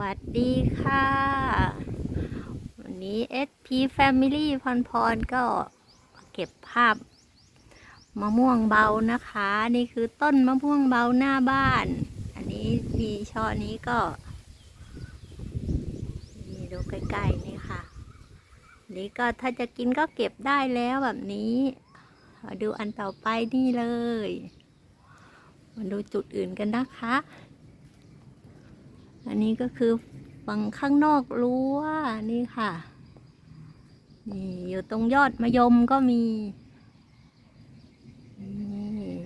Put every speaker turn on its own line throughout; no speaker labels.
วัสดีค่ะ วันนี้ SP Family พรพรก็เก็บภาพมะม่วงเบานะคะ นี่คือต้นมะม่วงเบาหน้าบ้าน อันนี้มีช่อนี้ก็นี่ดูใกล้ๆนี่ค่ะ นี่ก็ถ้าจะกินก็เก็บได้แล้วแบบนี้มาดูอันต่อไปนี่เลย มาดูจุดอื่นกันนะคะ อันนี้ก็คือฝั่งข้างนอกรั้วนี่ค่ะ นี่อยู่ตรงยอดมะยมก็มีนี่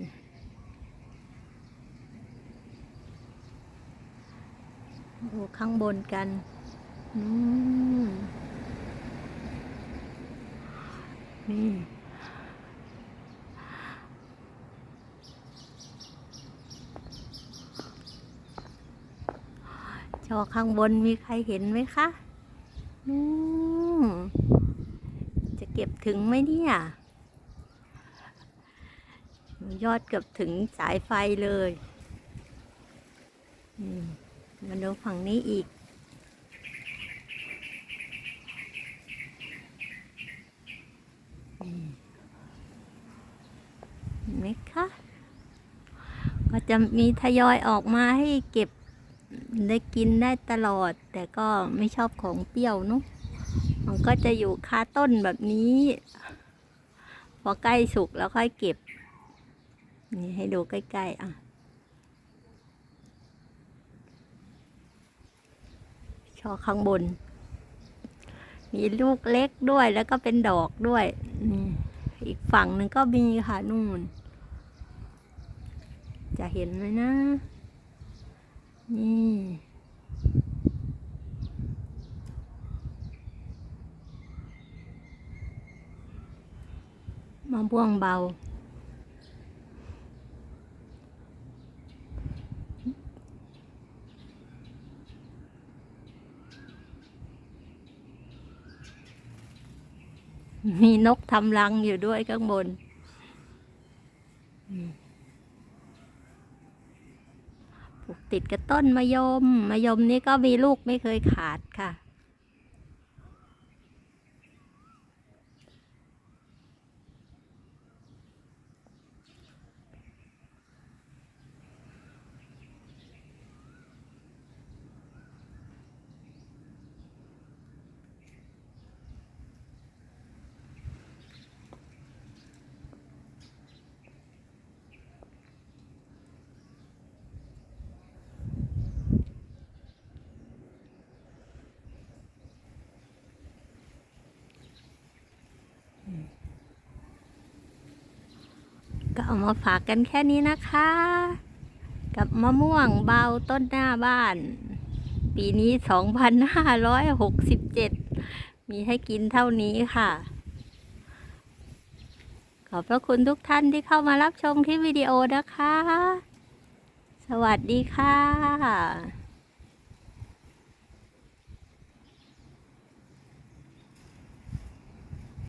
ดูข้างบนกันอืมนี่ อข้างบนมีใครเห็นไหมคะอืมจะเก็บถึงไหมเนี่ยยอดเกือบถึงสายไฟเลยมมาดูฝั่งนี้อีก เห็นไหมคะ ก็จะมีทยอยออกมาให้เก็บ ได้กินได้ตลอด แต่ก็ไม่ชอบของเปรี้ยวเนุะมันก็จะอยู่คาต้นแบบนี้ พอใกล้สุกแล้วค่อยเก็บ นี่ให้ดูใกล้ๆอะช่อข้างบน มีลูกเล็กด้วยแล้วก็เป็นดอกด้วยนี่อีกฝั่งหนึ่งก็มีค่ะนู่น จะเห็นไหมนะ นี่มะม่วงเบา มีนกทำรังอยู่ด้วยข้างบน อืมป ลูกติดกับต้นมะยมมะยมนี่ก็มีลูกไม่เคยขาดค่ะ ก็เอามาฝากกันแค่นี้นะคะ กับมะม่วงเบาต้นหน้าบ้าน ปีนี้ 2567 มีให้กินเท่านี้ค่ะ ขอบพระคุณทุกท่านที่เข้ามารับชมคลิปวิดีโอนะคะ สวัสดีค่ะ